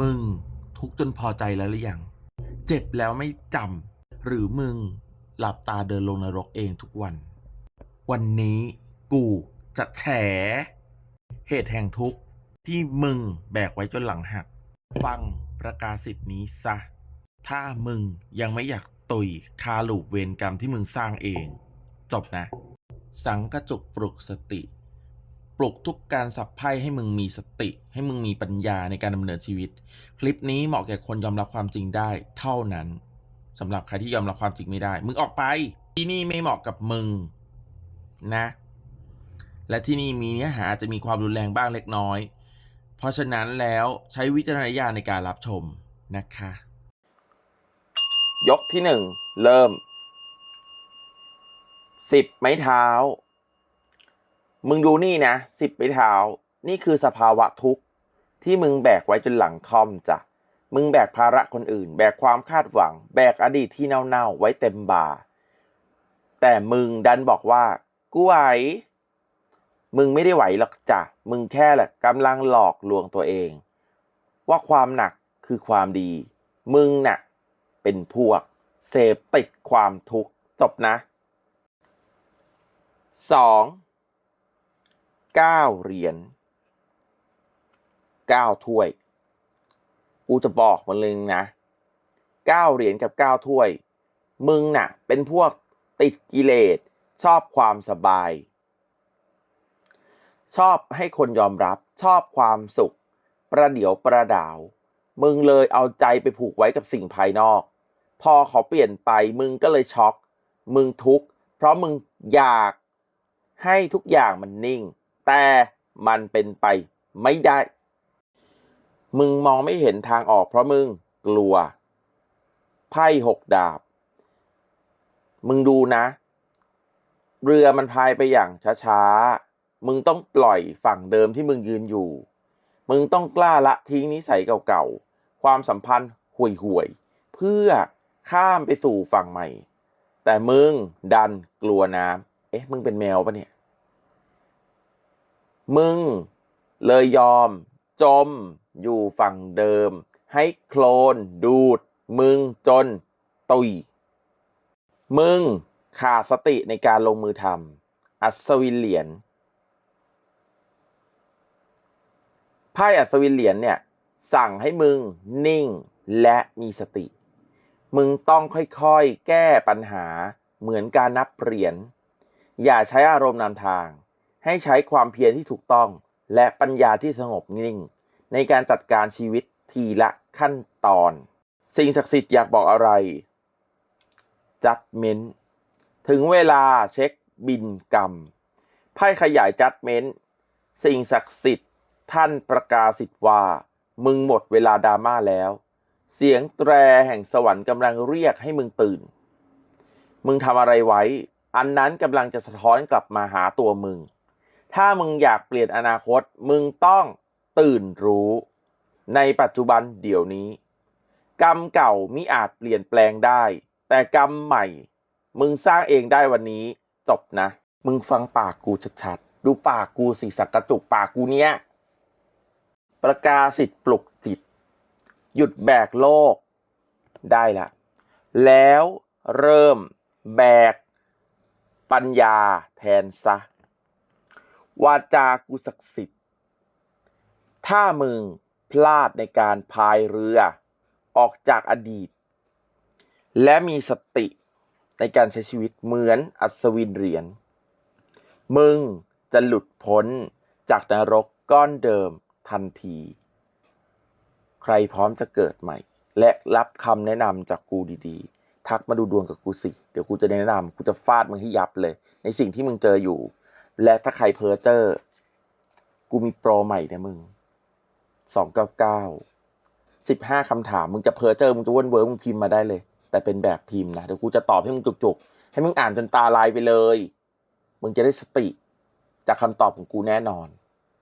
มึงทุกจนพอใจแล้วหรือยัง เจ็บแล้วไม่จำหรือมึงหลับตาเดินลงนรกเองทุกวัน วันนี้กูจะแฉ เหตุแห่งทุกข์ที่มึงแบกไว้จนหลังหัก ฟังประกาศสิทธิ์นี้ซะ ถ้ามึงยังไม่อยากตุยคาลูปเวรกรรมที่มึงสร้างเอง จบนะ สังกระจุกปลุกสติ ปลุกทุกการสับไพ่ให้มึงมีสติ ให้มึงมีปัญญาในการดำเนินชีวิต คลิปนี้เหมาะแก่คนยอมรับความจริงได้เท่านั้นสำหรับใครที่ยอมรับความจริงไม่ได้ มึงออกไป ที่นี่ไม่เหมาะกับมึงนะ และที่นี่มีเนื้อหาอาจจะมีความรุนแรงบ้างเล็กน้อย เพราะฉะนั้นแล้วใช้วิจารณญาณในการรับชมนะคะ ยกที่หนึ่งเริ่มสิบไม้เท้า มึงดูนี่นะสิบไม้เท้า นี่คือสภาวะทุกข์ ที่มึงแบกไว้จนหลังคอมจ้ะ มึงแบกภาระคนอื่น แบกความคาดหวัง แบกอดีตที่เน่าๆไว้เต็มบ่า แต่มึงดันบอกว่า กูไหว มึงไม่ได้ไหวหรอกจ้ะ มึงแค่แหละกำลังหลอกลวงตัวเอง ว่าความหนักคือความดี มึงน่ะเป็นพวก เสพติดความทุกข์จบนะส องเก้าเหรียญเก้าถ้วย กูจะบอกมันเลยนะเก้าเหรียญกับเก้าถ้วย มึงน่ะ เป็นพวกติดกิเลส ชอบความสบาย ชอบให้คนยอมรับ ชอบความสุข ประเดี๋ยวประดาว มึงเลยเอาใจไปผูกไว้กับสิ่งภายนอก พอเขาเปลี่ยนไป มึงก็เลยช็อก มึงทุกข์ เพราะมึงอยากให้ทุกอย่างมันนิ่ง แต่มันเป็นไปไม่ได้ มึงมองไม่เห็นทางออกเพราะมึงกลัว ไพ่หกดาบ มึงดูนะ เรือมันพายไปอย่างช้าๆ มึงต้องปล่อยฝั่งเดิมที่มึงยืนอยู่ มึงต้องกล้าละทิ้งนิสัยเก่าๆ ความสัมพันธ์ห่วยๆ เพื่อข้ามไปสู่ฝั่งใหม่ แต่มึงดันกลัวน้ำ เอ๊ะ มึงเป็นแมวปะเนี่ย มึง เลยยอม จม อยู่ฝั่งเดิม ให้โคลนดูด มึงจน ตุย มึง ขาดสติในการลงมือทำอัศวินเหรียญไพ่อัศวินเหรียญเนี่ย สั่งให้มึงนิ่งและมีสติ มึงต้องค่อยๆ แก้ปัญหาเหมือนการนับเหรียญอย่าใช้อารมณ์นำทาง ให้ใช้ความเพียรที่ถูกต้องและปัญญาที่สงบนิ่ง ในการจัดการชีวิตทีละขั้นตอน สิ่งศักดิ์สิทธิ์อยากบอกอะไรจัดเมนถึงเวลาเช็คบินกรรมไพ่ขยายจัดเมนสิ่งศักดิ์สิทธิ์ท่านประกาศสิทธิ์ว่า มึงหมดเวลาดราม่าแล้ว เสียงแตรแห่งสวรรค์กำลังเรียกให้มึงตื่น มึงทำอะไรไว้ อันนั้นกำลังจะสะท้อนกลับมาหาตัวมึง ถ้ามึงอยากเปลี่ยนอนาคต มึงต้องตื่นรู้ ในปัจจุบันเดี๋ยวนี้ กรรมเก่ามิอาจเปลี่ยนแปลงได้ แต่กรรมใหม่ มึงสร้างเองได้วันนี้ จบนะ มึงฟังปากกูชัดๆดูปากกูสิสักกระจุกปากกูเนี้ยประกาศสิทธิ์ปลุกจิต หยุดแบกโลก ได้ละ แล้วเริ่มแบกปัญญาแทนซะ วาจากูศักดิ์สิทธิ์ ถ้ามึงพลาดในการพายเรือออกจากอดีต และมีสติในการใช้ชีวิตเหมือนอัศวินเหรียญ มึงจะหลุดพ้นจากนรกก้อนเดิมทันที ใครพร้อมจะเกิดใหม่ และรับคำแนะนำจากกูดีๆ ทักมาดูดวงกับกูสิ เดี๋ยวกูจะแนะนำกูจะฟาดมึงให้ยับเลย ในสิ่งที่มึงเจออยู่ และถ้าใครเพ้อเจอกูมีโปรใหม่นะมึงสองเก้าเก้าสิบห้าคำถาม มึงจะเพ้อเจอมึงจะวนเวิร์มึงพิมพ์มาได้เลย แต่เป็นแบบพิมพ์นะเดี๋ยวกูจะตอบให้มึงจุกๆ ให้มึงอ่านจนตาลายไปเลย มึงจะได้สติ จากคำตอบของกูแน่นอน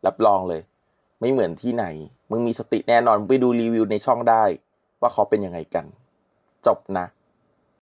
รับรองเลย ไม่เหมือนที่ไหน มึงมีสติแน่นอนมึงไปดูรีวิวในช่องได้ ว่าเขาเป็นยังไงกัน จบนะ